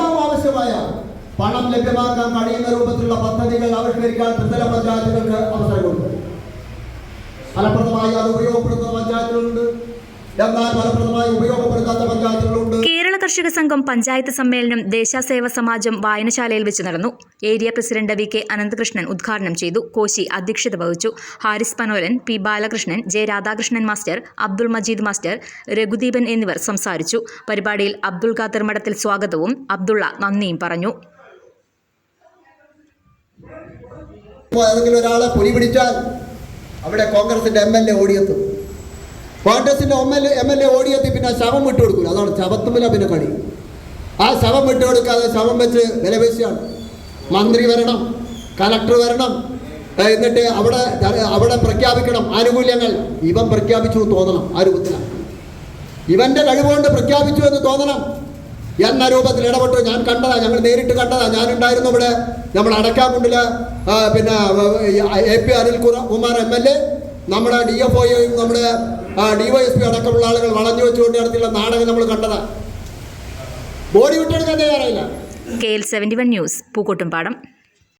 ആവശ്യമായ പണം ലഭ്യമാക്കാൻ കഴിയുന്ന രൂപത്തിലുള്ള പദ്ധതികൾ ആവിഷ്കരിക്കാൻ ത്രിതല പഞ്ചായത്തുകൾക്ക് അവസരം കൊടുക്കും ഫലപ്രദമായി അത് ഉപയോഗപ്പെടുത്തുന്ന പഞ്ചായത്തുകളുണ്ട്. എന്നാൽ ഫലപ്രദമായി ഉപയോഗപ്പെടുത്താത്ത പഞ്ചായത്തുകളുണ്ട്. കേരള കർഷക സംഘം പഞ്ചായത്ത് സമ്മേളനം ദേശാസേവ സമാജം വായനശാലയിൽ വെച്ച് നടന്നു. Area president V K Ananthakrishnan ഉദ്ഘാടനം ചെയ്തു. കോശി അധ്യക്ഷത വഹിച്ചു. Haris Panolan P Balakrishnan J Radhakrishnan master Abdul Majeed master Raghudeepan എന്നിവർ സംസാരിച്ചു. പരിപാടിയിൽ അബ്ദുൾ ഖാദർ മഠത്തിൽ സ്വാഗതവും അബ്ദുള്ള നന്ദിയും പറഞ്ഞു. ഏതെങ്കിലും ഒരാളെ പുലി പിടിച്ചാൽ അവിടെ കോൺഗ്രസിന്റെ എം എൽ എ ഓടിയെത്തും. കോൺഗ്രസിന്റെ M L A M L A ഓടിയെത്തി പിന്നെ ശവം വിട്ടു കൊടുക്കില്ല അതാണ് ശവത്തുമില്ല പിന്നെ കളി. ആ ശവം വിട്ടു കൊടുക്കാതെ ശവം വെച്ച് വിലപേശിയാണ്. മന്ത്രി വരണം കലക്ടർ വരണം എന്നിട്ട് അവിടെ അവിടെ പ്രഖ്യാപിക്കണം ആനുകൂല്യങ്ങൾ. ഇവൻ പ്രഖ്യാപിച്ചു എന്ന് തോന്നണം ആ രൂപത്തിലാണ് ഇവന്റെ കഴിവുകൊണ്ട് പ്രഖ്യാപിച്ചു എന്ന് തോന്നണം. എന്ന രൂപത്തിൽ ഇടപെട്ടു. ഞാൻ കണ്ടതാ ഞങ്ങൾ നേരിട്ട് കണ്ടതാ. ഞാനുണ്ടായിരുന്നു ഇവിടെ നമ്മൾ അടക്കാക്കുണ്ടിൽ പിന്നെ A P Anil Kumar M L A. നമ്മുടെ ഡി എഫ് ഒയും നമ്മുടെ ഡി വൈ എസ് പി അടക്കമുള്ള ആളുകൾ വളഞ്ഞു വെച്ചുകൊണ്ട് നടത്തിയുള്ള നാടകം നമ്മൾ കണ്ടതാ. ബോഡി വിട്ടെടുക്കാൻ തയ്യാറായില്ല K L seventy one news Pookkottumpadam.